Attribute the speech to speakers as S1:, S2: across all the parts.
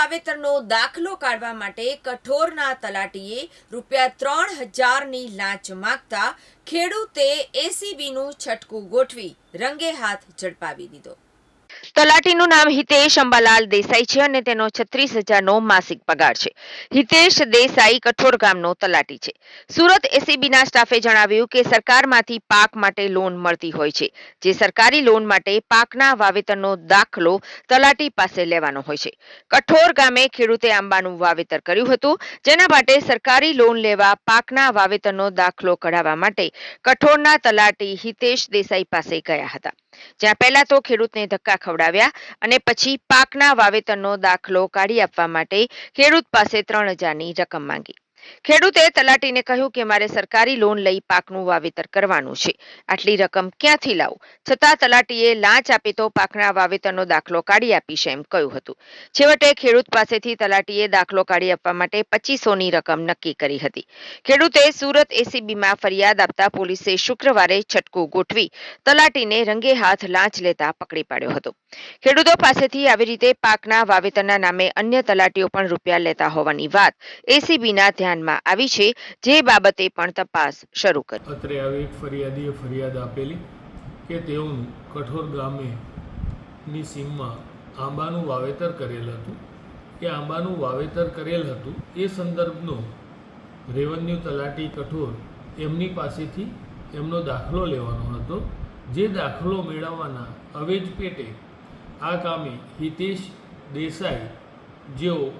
S1: વાવેતરનો દાખલો કાઢવા માટે કઠોરના તલાટીએ રૂપિયા ત્રણ હજારની લાંચ માગતા ખેડૂતે એસીબીનું છટકું ગોઠવી રંગે હાથ ઝડપાવી દીધો. તલાટીનું નામ હિતેશ અંબાલાલ દેસાઈ છે અને તેનો છત્રીસ હજારનો માસિક પગાર છે. હિતેશ દેસાઈ કઠોર ગામનો તલાટી છે. સુરત એસીબીના સ્ટાફે જણાવ્યું કે સરકારમાંથી પાક માટે લોન મળતી હોય છે. જે સરકારી લોન માટે પાકના વાવેતરનો દાખલો તલાટી પાસે લેવાનો હોય છે. કઠોર ગામે ખેડૂતે આંબાનું વાવેતર કર્યું હતું. જેના માટે સરકારી લોન લેવા પાકના વાવેતરનો દાખલો કઢાવવા માટે કઠોરના તલાટી હિતેશ દેસાઈ પાસે ગયા હતા. જ્યાં પહેલા તો ખેડૂતને ધક્કા ખવડાવ્યા અને પછી પાકના વાવેતરનો દાખલો કાઢી આપવા માટે ખેડૂત પાસે ત્રણ હજારની રકમ માંગી. ખેડૂતે તલાટીને કહ્યું કે મારે સરકારી લોન લઈ પાકનું વાવેતર કરવાનું છે. આટલી રકમ ક્યાંથી લાવું? છતાં તલાટીએ લાંચ આપી તો પાકના વાવેતરનો દાખલો કાઢી આપીશ એમ કહ્યું હતું. છેવટે ખેડૂત પાસેથી તલાટીએ દાખલો કાઢી આપવા માટે પચીસોની રકમ નક્કી કરી હતી. ખેડૂતે સુરત એસીબીમાં ફરિયાદ આપતા પોલીસે શુક્રવારે છટકું ગોઠવી તલાટીને રંગે હાથ લાંચ લેતા પકડી પાડ્યો હતો. ખેડૂતો પાસેથી આવી રીતે પાકના વાવેતરના નામે અન્ય તલાટીઓ પણ રૂપિયા લેતા હોવાની વાત એસીબીના ધ્યાનમાં આવી છે, જે બાબતે પણ તપાસ શરૂ કરી.
S2: અત્રે આવી એક ફરિયાદીએ ફરિયાદ આપેલી કે તેઓનું કઠોર ગામે ની સીમમાં આંબાનું વાવેતર કરેલ હતું. એ આંબાનું વાવેતર કરેલ હતું. એ સંદર્ભનો રેવન્યુ તલાટી કઠોર એમની પાસેથી એમનો દાખલો લેવાનો હતો. જે દાખલો મેળવવાના અવેજ પેટે આ કામે હિતેશ દેસાઈ જેઓ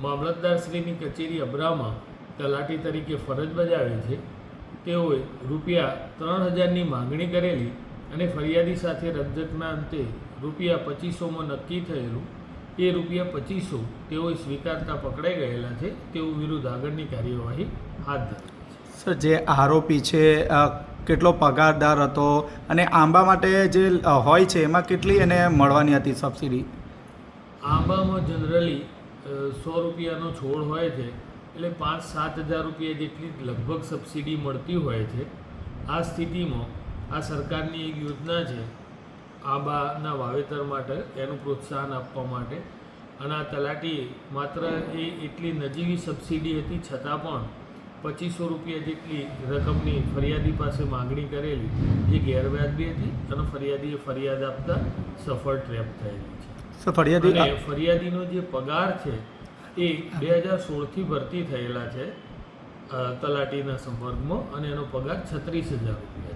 S2: મામલતદારશ્રીની કચેરી અબ્રામાં તલાટી તરીકે ફરજ બજાવે છે. તેઓએ રૂપિયા ત્રણ હજારની માંગણી કરેલી અને ફરિયાદી સાથે રજતના અંતે રૂપિયા પચીસોમાં નક્કી થયેલું. એ રૂપિયા પચીસો તેઓએ સ્વીકારતા પકડાઈ ગયેલા છે. તેઓ વિરુદ્ધ આગળની કાર્યવાહી હાથ ધરી
S3: સર જે આરોપી છે કેટલો પગારદાર હતો અને આંબા માટે જે હોય છે એમાં કેટલી એને મળવાની હતી સબસિડી?
S2: આંબામાં જનરલી સો રૂપિયાનો છોડ હોય છે, એટલે પાંચ સાત હજાર રૂપિયા જેટલી લગભગ સબસિડી મળતી હોય છે. આ સ્થિતિમાં આ સરકારની એક યોજના છે, આંબાના વાવેતર માટે એનું પ્રોત્સાહન આપવા માટે. અને આ તલાટી માત્ર એ એટલી નજીવી સબસિડી હતી, છતાં પણ પચીસો રૂપિયા જેટલી રકમની ફરિયાદી પાસે માગણી કરેલી, જે ગેરવ્યાજબી હતી અને ફરિયાદીએ ફરિયાદ આપતા સફળ ટ્રેપ થયેલી.
S3: સર ફરિયાદી
S2: ફરિયાદીનો જે પગાર છે, એ બે હજાર સોળથી ભરતી થયેલા છે તલાટીના સંપર્કમાં અને એનો પગાર છત્રીસ હજાર રૂપિયા છે.